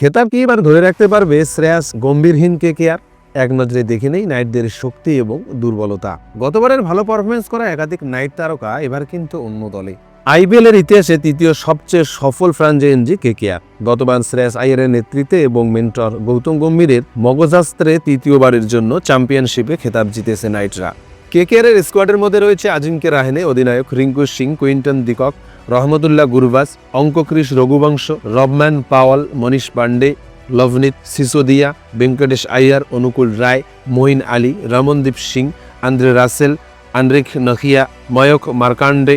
খেতাব কি এবার ধরে রাখতে পারবে? শ্রেয়াস গম্ভীরহীন কে কে আর এক নজরে দেখে নেই নাইটদের শক্তি এবং দুর্বলতা। গতবারের ভালো পারফরমেন্স করা একাধিক নাইট তারকা, এবার কিন্তু অন্য দলে। আইপিএল এর ইতিহাসে তৃতীয় সবচেয়ে সফল ফ্রাঞ্চাইজি কেকেআর। গতবার শ্রেয়াস আইয়ারের নেতৃত্বে এবং মেন্টর গৌতম গম্ভীরের মগজাস্ত্রে তৃতীয়বারের জন্য চ্যাম্পিয়নশিপে খেতাব জিতেছে নাইটরা। কেকেআর এর স্কোয়াডের মধ্যে রয়েছে আজিঙ্কে রাহেনে, অধিনায়ক Rinku Singh, Quinton de Kock, Rahmanullah Gurbaz Angkrish Raghuvanshi Rovman Powell, Manish Pandey Luvnith Sisodia, Venkatesh Iyer Anukul Roy, Moeen Ali, Ramandeep Singh, Andre Russell Anrich নখিয়া, Mayank Markande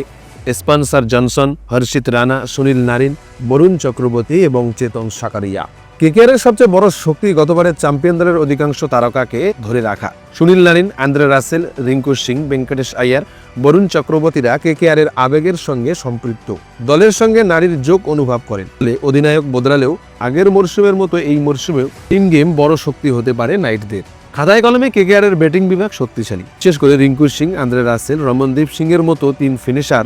Spencer Johnson, Harshit Rana, Sunil Narine, Varun Chakravarthy এবং চেতন সাকারিয়া। কেকেআরের সবচেয়ে বড় শক্তি গতবারের champion দলের অধিকাংশ তারকাকে ধরে রাখা। Sunil Narine, Andre Russell, Rinku Singh, Venkatesh Iyer Varun চক্রবর্তীরা কেকেআরের আবেগের সঙ্গে সম্পৃক্ত। দলের সঙ্গে নারীর যোগ অনুভব করেন। অধিনায়ক বদলালেও আগের মরশুমের মতো এই মরশুমেও টিম গেম বড় শক্তি হতে পারে নাইটদের। খাতায় কলমে কেকেআরের ব্যাটিং বিভাগ শক্তিশালী। বিশেষ করে রিঙ্কু সিং, আন্দ্রে রাসেল, রমনদীপ সিং এর মতো তিন ফিনিশার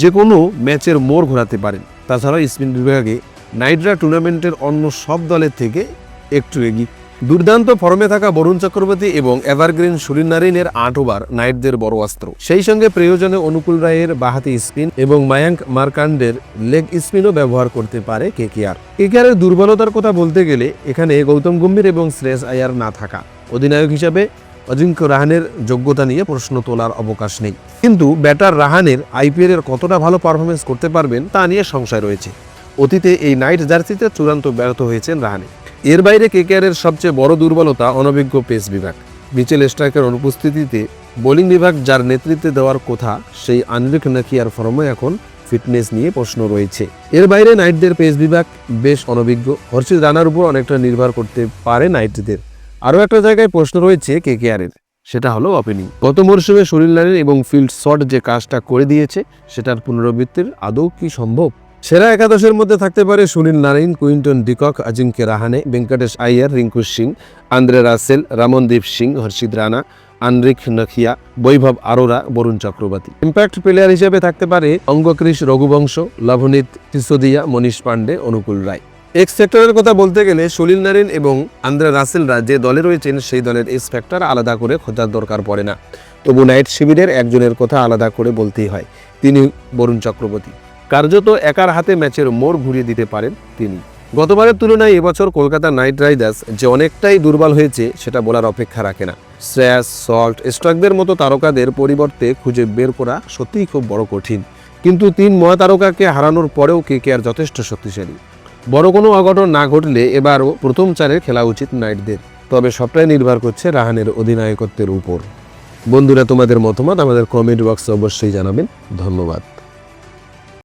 যে কোনো ম্যাচের মোড় ঘোরাতে পারেন। তাছাড়াও স্পিন বিভাগে নাইটরা টুর্নামেন্টের অন্য সব দলের থেকে একটু এগিয়ে। দুর্দান্ত ফর্মে থাকা বরুণ চক্রবর্তী এবং এভারগ্রিন সুরিন নারিনের আট ওভার নাইটদের বড় অস্ত্র। সেই সঙ্গে প্রয়োজনে অনুকূল রায়ের বাহাতি স্পিন এবং মায়াঙ্ক মার্কান্ডের লেগ স্পিনও ব্যবহার করতে পারে কে কে কেকেআর। কেকেআরের দুর্বলতার কথা বলতে গেলে এখানে গৌতম গম্ভীর এবং শ্রেয়স আয়ার না থাকা। অধিনায়ক হিসাবে অজিঙ্ক্য রাহানের যোগ্যতা নিয়ে প্রশ্ন তোলার অবকাশ নেই। কিন্তু ব্যাটার রাহানের আইপিএল এর কতটা ভালো পারফরমেন্স করতে পারবেন তা নিয়ে সংশয় রয়েছে। অতীতে এই নাইট জার্সিতে চূড়ান্ত ব্যর্থ হয়েছেন রাহানে। এর বাইরে কেকেআর এর সবচেয়ে বড় দুর্বলতা অনভিজ্ঞ পেস বিভাগ। মিচেল স্ট্রাইকের অনুপস্থিতিতে বোলিং বিভাগ যার নেতৃত্বে দেওয়ার কথা, সেই আনরিক নাকিয়ার ফর্মে এখন ফিটনেস নিয়ে প্রশ্ন রয়েছে। এর বাইরে নাইটদের পেস বিভাগ বেশ অনভিজ্ঞ। হর্ষিত রানার উপর অনেকটা নির্ভর করতে পারে নাইটদের। আরও একটা জায়গায় প্রশ্ন রয়েছে কেকেআর এর সেটা হলো ওপেনিং গত মরশুমে শরীর নারিন এবং ফিল্ড শট যে কাজটা করে দিয়েছে, সেটার পুনরাবৃত্তির আদৌ কি সম্ভব? সেরা একাদশের মধ্যে থাকতে পারে Sunil Narine Quinton de Kock Ajinkya Rahane, Venkatesh Iyer, Rinku Singh, Andre Russell, Ramandeep Singh, Harshit Rana, Anrich নখিয়া, Vaibhav Arora, Varun Chakravarthy. Impact player হিসেবে থাকতে পারে অঙ্গক্রিস রঘুবংশ, লভনীত সিসোদিয়া, মনীষ পান্ডে অনুকূল রায়। এক্স ফ্যাক্টরের কথা বলতে গেলে সলিল নারিন এবং আন্দ্রে রাসেলরা যে দলে রয়েছেন, সেই দলের এক্স ফ্যাক্টর আলাদা করে খোঁজার দরকার পড়ে না। তবু নাইট শিবিরের একজনের কথা আলাদা করে বলতেই হয়, তিনি বরুণ চক্রবর্তী। কার্যত একার হাতে ম্যাচের মোড় ঘুরিয়ে দিতে পারেন তিনি। গতবারের তুলনায় এবছর কলকাতা নাইট রাইডার্স যে অনেকটাই দুর্বল হয়েছে, সেটা বলার অপেক্ষা রাখে না। শ্রেয়াস, সল্ট, স্ট্রাকদের মতো তারকাদের পরিবর্তে খুঁজে বের করা সত্যিই খুব বড় কঠিন। কিন্তু তিন মহাতারকাকে হারানোর পরেও কে কে আর যথেষ্ট শক্তিশালী? বড় কোনো অঘটন না ঘটলে এবারও প্রথম চারের খেলা উচিত নাইটদের। তবে সবটাই নির্ভর করছে রাহানের অধিনায়কত্বের উপর। বন্ধুরা, তোমাদের মতামত আমাদের কমেন্ট বক্সে অবশ্যই জানাবেন। ধন্যবাদ।